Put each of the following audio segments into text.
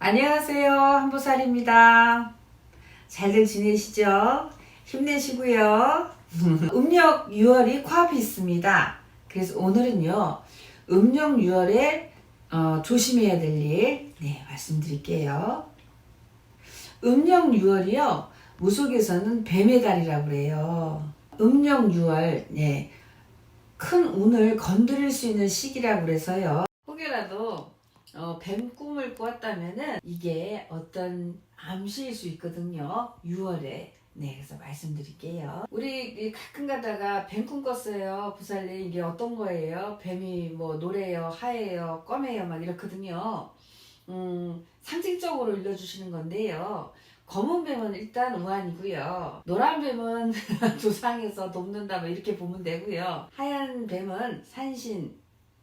안녕하세요. 한보살입니다. 잘들 지내시죠? 힘내시고요. 음력 6월이 코앞에 있습니다. 그래서 오늘은요, 음력 6월에 어, 조심해야 될 일, 네, 말씀드릴게요. 음력 6월이요, 무속에서는 뱀의 달이라고 그래요. 음력 6월, 네, 큰 운을 건드릴 수 있는 시기라고 그래서요. 혹여라도 어, 뱀 꿈을 꾸었다면은 이게 어떤 암시일 수 있거든요. 6월에. 네, 그래서 말씀드릴게요. 우리 이 가끔 가다가 뱀 꿈 꿨어요. 부살님 이게 어떤 거예요? 뱀이 뭐 노래요, 하예요, 껌해요, 막 이렇거든요. 음, 상징적으로 일러주시는 건데요. 검은 뱀은 일단 우환이고요. 노란 뱀은 조상에서 돕는다 뭐 이렇게 보면 되고요. 하얀 뱀은 산신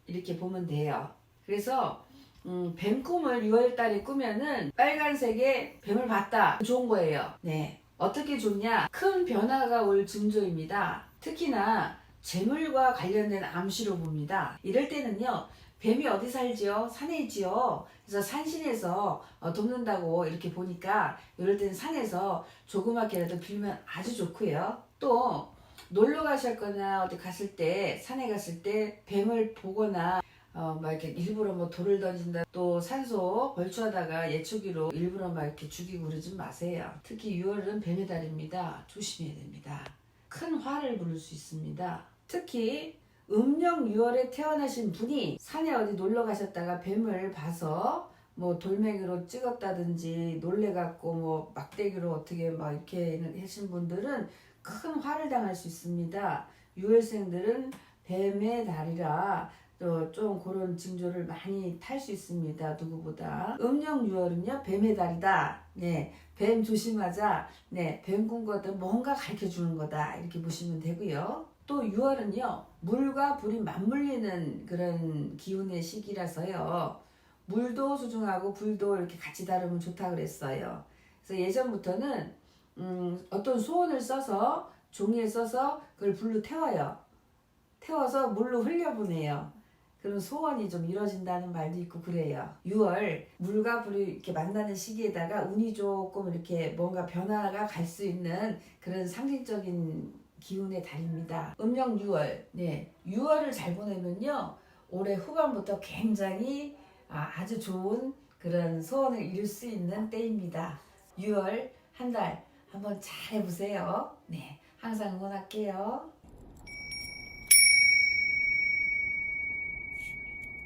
이렇게 보면 돼요. 그래서 음, 뱀 꿈을 6월달에 꾸면은 빨간색의 뱀을 봤다. 좋은 거예요. 네. 어떻게 좋냐? 큰 변화가 올 징조입니다. 특히나 재물과 관련된 암시로 봅니다. 이럴 때는요. 뱀이 어디 살지요? 산에 있지요. 그래서 산신에서 어, 돕는다고 이렇게 보니까 이럴 때는 산에서 조그맣게라도 빌면 아주 좋고요. 또 놀러 가셨거나 어디 갔을 때 산에 갔을 때 뱀을 보거나 어, 막 이렇게 일부러 뭐 돌을 던진다 또 산소 벌초하다가 예초기로 일부러 막 이렇게 죽이고 그러지 마세요. 특히 6월은 뱀의 달입니다. 조심해야 됩니다. 큰 화를 부를 수 있습니다. 특히 음력 6월에 태어나신 분이 산에 어디 놀러 가셨다가 뱀을 봐서 뭐 돌멩이로 찍었다든지 놀래갖고 뭐 막대기로 어떻게 막 이렇게 하신 분들은 큰 화를 당할 수 있습니다. 6월생들은 뱀의 달이라 또좀 그런 징조를 많이 탈 수 있습니다. 누구보다. 음력 6월은요, 뱀의 달이다. 네. 뱀 조심하자. 네. 뱀 꿈거든 뭔가 가르쳐 주는 거다. 이렇게 보시면 되고요. 또 6월은요, 물과 불이 맞물리는 그런 기운의 시기라서요. 물도 소중하고 불도 이렇게 같이 다루면 좋다 그랬어요. 그래서 예전부터는 음, 어떤 소원을 써서 종이에 써서 그걸 불로 태워요. 태워서 물로 흘려보내요. 그럼 소원이 좀 이루어진다는 말도 있고 그래요. 6월 물과 불이 이렇게 만나는 시기에다가 운이 조금 이렇게 뭔가 변화가 갈 수 있는 그런 상징적인 기운의 달입니다. 음력 6월. 네. 6월을 잘 보내면요. 올해 후반부터 굉장히 아, 아주 좋은 그런 소원을 이룰 수 있는 때입니다. 6월 한 달 한번 잘 해보세요. 네. 항상 응원할게요.